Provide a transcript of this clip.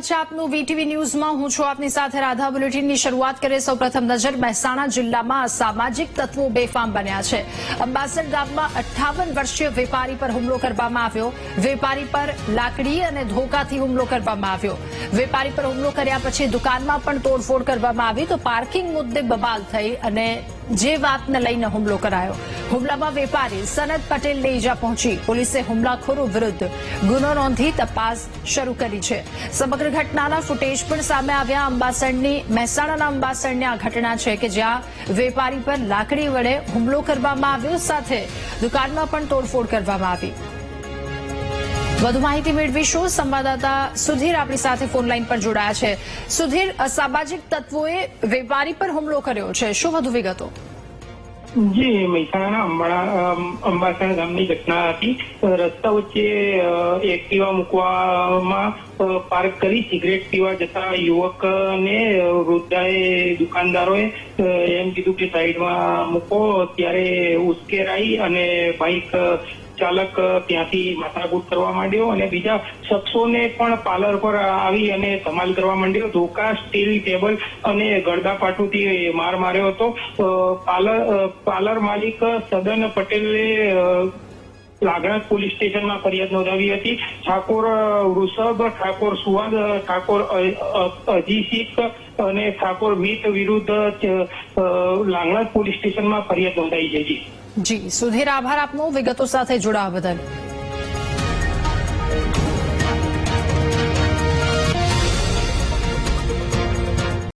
સ્વાગત છે આપનું વીટીવી ન્યૂઝમાં હું છું આપની સાથે રાધા બુલેટિનની શરૂઆત કરીએ. સૌપ્રથમ નજર મહેસાણા જિલ્લામાં સામાજિક તત્વો બેફામ બન્યા છે. અંબાસર ગામમાં અઠ્ઠાવન વર્ષીય વેપારી પર હુમલો કરવામાં આવ્યો. વેપારી પર લાકડી અને ધોકાથી હુમલો કરવામાં આવ્યો. વેપારી પર હુમલો કર્યા પછી દુકાનમાં પણ તોડફોડ કરવામાં આવી તો પાર્કિંગ મુદ્દે બબાલ થઈ અને જે વાતને લઈને હુમલો કરાયો. હુમલામાં વેપારી સનત પટેલને ઈજા પહોંચી. પોલીસે હુમલાખોરો વિરુદ્ધ ગુનો નોંધી તપાસ શરૂ કરી છે. સમગ્ર ઘટનાના ફૂટેજ પણ સામે આવ્યા. અંબાસણની મહેસાણાના અંબાસણની આ ઘટના છે કે જ્યાં વેપારી પર લાકડી વડે હુમલો કરવામાં આવ્યો. સાથે દુકાનમાં પણ તોડફોડ કરવામાં આવી. વધુ માહિતી મેળવીશું. સંવાદદાતા સુધીર આપણી સાથે ફોનલાઈન પર જોડાયા છે. સુધીર અસામાજિક તત્વોએ વેપારી પર હુમલો કર્યો છે. શું વધુ વિગતો? જી, મહેસાણાના અંબાળા અંબાસણ ગામની ઘટના હતી. રસ્તા વચ્ચે એક્ટિવા મૂકવામાં પાર્ક કરી સિગરેટ પીવા જતા યુવકને વૃદ્ધાએ દુકાનદારોએ એમ કીધું કે સાઈડમાં મૂકો, ત્યારે ઉશ્કેરાઈ અને બાઇક ચાલક ત્યાંથી માથાકૂટ કરવા માંડ્યો અને બીજા શખ્સોને પણ પાર્લર પર આવી અને ધમાલ કરવા માંડ્યો. ધોકા, સ્ટીલ ટેબલ અને ગળદા પાટુથી માર માર્યો હતો. પાર્લર પાર્લર માલિક સદન પટેલે લાગણા પોલીસ સ્ટેશનમાં ફરિયાદ નોંધાવી હતી. ઠાકોર વૃષભ, ઠાકોર સુવાદ ઠાકોર અજીસિક અને ઠાકોર મિત વિરુદ્ધ લાગણા પોલીસ સ્ટેશનમાં ફરિયાદ નોંધાઈ હતી જી, સુધીર આભાર આપનો. વિગતો સાથે જોડાવા બદલ.